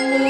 Thank you.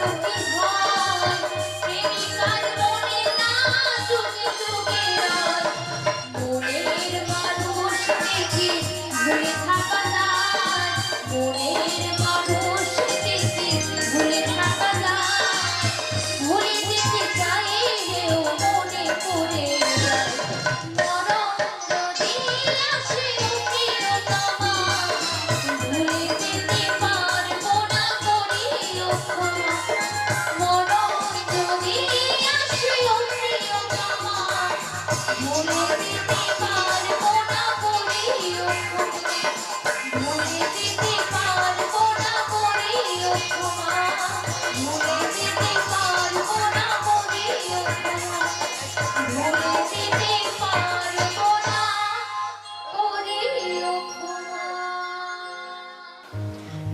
so good.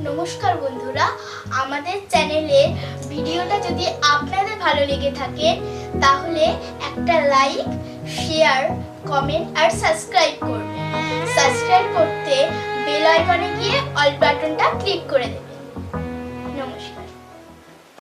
নমস্কার বন্ধুরা, আমাদের চ্যানেলে ভিডিওটা যদি আপনাদের ভালো লেগে থাকে, তাহলে একটা লাইক, শেয়ার, কমেন্ট আর সাবস্ক্রাইব করবেন সাবস্ক্রাইব করতে বেল আইকনে গিয়ে অল বাটনটা ক্লিক করে দেবেন